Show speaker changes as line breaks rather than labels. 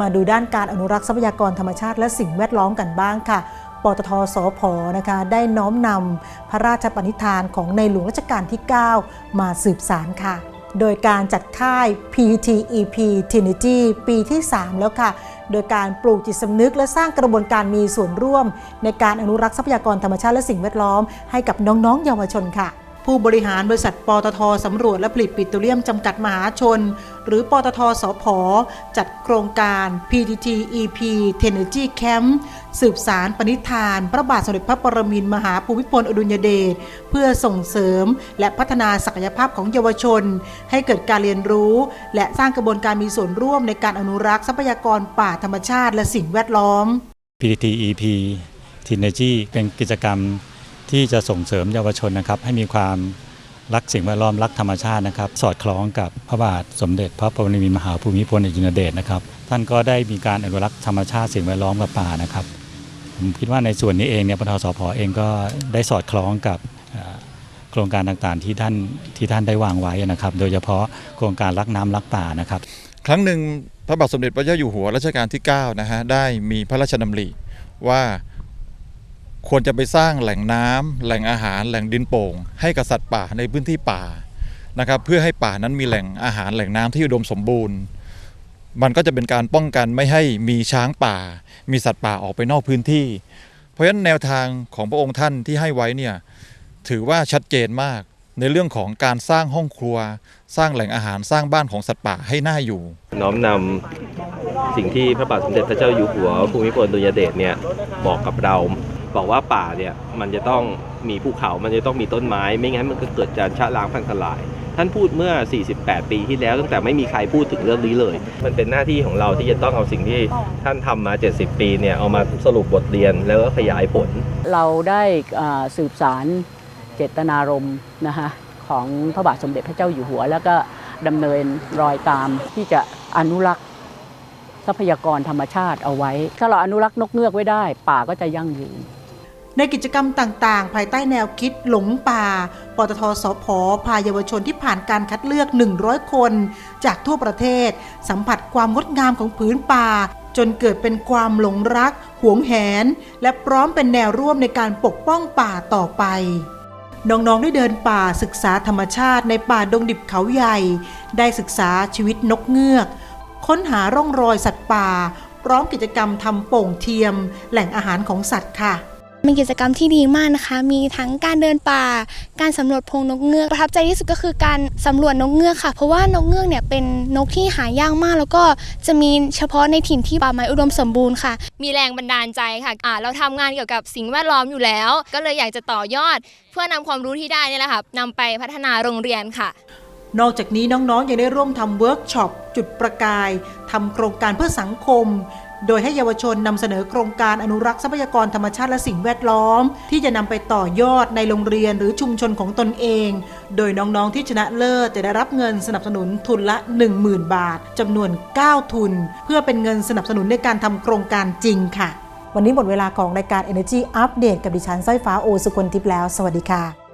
มาดูด้านการอนุรักษ์ทรัพยากรธรรมชาติและสิ่งแวดล้อมกันบ้างค่ะปตทสพนะคะได้น้อมนำพระราชปณิธานของในหลวงรัชกาลที่ 9 มาสืบสารค่ะ โดยการจัดค่าย PTEP Trinity ปีที่ 3 แล้วค่ะ โดยการปลูกจิตสำนึกและสร้างกระบวนการมีส่วนร่วม ในการอนุรักษ์ทรัพยากรธรรมชาติและสิ่งแวดล้อมให้กับน้องๆเยาวชนค่ะ ผู้บริหารบริษัทปตทสำรวจและผลิตปิโตรเลียมจำกัดมหาชน หรือปตทสพจัดโครงการ PTT EP t e n e r g y Camp สืบสารปณิธาน พระบาทสมเด็จพระปรมินมหาภูมิพลอดุลยเดชเพื่อส่งเสริมและพัฒนาศักยภาพของเยาวชน ให้เกิดการเรียนรู้ และสร้างกระบวนการมีส่วนร่วมในการอนุรักษ์ทรัพยากรป่าธรรมชาติและสิ่งแวดล้อม
PTT EP t e n e r g y เป็นกิจกรรม ที่จะส่งเสริมเยาวชนนะครับ ให้มีความรักสิ่งแวดล้อมรักธรรมชาตินะครับ สอดคล้องกับพระบาทสมเด็จพระปรมินทรมหาภูมิพลอดุลยเดชนะครับ ท่านก็ได้มีการอนุรักษ์ธรรมชาติสิ่งแวดล้อมกับป่านะครับผมคิดว่าในส่วนนี้เองเนี่ยปทสพเองก็ได้สอดคล้องกับโครงการต่างๆที่ท่านที่ท่านได้วางไว้นะครับ โดยเฉพาะโครงการรักน้ำรักป่านะครับ
ครั้งหนึ่งพระบาทสมเด็จพระเจ้าอยู่หัวรัชกาลที่9นะฮะได้มีพระราชดำริว่า ควรจะไปสร้างแหล่งน้ำแหล่งอาหาร แหล่งดินโป่ง ให้กับสัตว์ป่าในพื้นที่ป่านะครับ เพื่อให้ป่านั้นมีแหล่งอาหารแหล่งน้ำที่อุดมสมบูรณ์ มันก็จะเป็นการป้องกันไม่ให้มีช้างป่า มีสัตว์ป่าออกไปนอกพื้นที่ เพราะฉะนั้นแนวทางของพระองค์ท่านที่ให้ไว้เนี่ยถือว่าชัดเจนมากในเรื่องของการสร้างห้องครัว สร้างแหล่งอาหารสร้างบ้านของสัตว์ป่าให้น่าอยู่
น้อมนำสิ่งที่พระบาทสมเด็จพระเจ้าอยู่หัวภูมิพลอดุลยเดชเนี่ยบอกกับเรา บอกว่าป่าเนี่ยมันจะต้องมีภูเขามันจะต้องมีต้นไม้ ไม่งั้นมันก็เกิดการชะล้างพังทลาย ท่านพูดเมื่อ 48 ปีที่แล้ว ตั้งแต่ไม่มีใครพูดถึงเรื่องนี้เลย มันเป็นหน้าที่ของเราที่จะต้องเอาสิ่งที่ท่านทำมา 70 ปีเนี่ยเอามาสรุปบทเรียนแล้วก็ขยายผล
เราได้อ่าสืบสารเจตนารมณ์นะคะของพระบาทสมเด็จพระเจ้าอยู่หัว แล้วก็ดำเนินรอยตามที่จะอนุรักษ์ทรัพยากรธรรมชาติเอาไว้ ถ้าเราอนุรักษ์นกเงือกไว้ได้ ป่าก็จะยั่งยืน
ในกิจกรรมต่างๆ ภายใต้แนวคิดหลงป่า ปตทสพพาเยาวชนที่ผ่านการคัดเลือก 100 คน จากทั่วประเทศ สัมผัสความงดงามของผืนป่า จนเกิดเป็นความหลงรัก หวงแหน และพร้อมเป็นแนวร่วมในการปกป้องป่าต่อไปน้อง ๆ ได้เดินป่าศึกษาธรรมชาติในป่าดงดิบเขาใหญ่ ได้ศึกษาชีวิตนกเงือก ค้นหาร่องรอยสัตว์ป่า พร้อมกิจกรรมทำโป่งเทียม แหล่งอาหารของสัตว์ค่ะ
เป็นกิจกรรมที่ดีมากนะคะ มีทั้งการเดินป่า การสำรวจพงนกเงือกประทับใจที่สุดก็คือการสำรวจนกเงือกค่ะ เพราะว่านกเงือกเนี่ยเป็นนกที่หายากมาก แล้วก็จะมีเฉพาะในถิ่นที่ป่าไม้อุดมสมบูรณ์ค่ะ
มีแรงบันดาลใจค่ะอ่าเราทำงานเกี่ยวกับสิ่งแวดล้อมอยู่แล้ว ก็เลยอยากจะต่อยอด เพื่อนำความรู้ที่ได้นี่แหละค่ะนำไปพัฒนาโรงเรียนค่ะ
นอกจากนี้น้องๆยังได้ร่วมทำเวิร์กช็อปจุดประกายทำโครงการเพื่อสังคม โดยให้เยาวชนนำเสนอโครงการอนุรักษ์ทรัพยากรธรรมชาติและสิ่งแวดล้อม ที่จะนำไปต่อยอดในโรงเรียนหรือชุมชนของตนเอง โดยน้องๆที่ชนะเลิศจะได้รับเงินสนับสนุนทุนละ 10,000 บาทจำนวน 9 ทุน เพื่อเป็นเงินสนับสนุนในการทำโครงการจริงค่ะ วันนี้หมดเวลาของรายการ Energy Update กับดิฉันสร้อยฟ้าโอสุคนทิพย์แล้ว สวัสดีค่ะ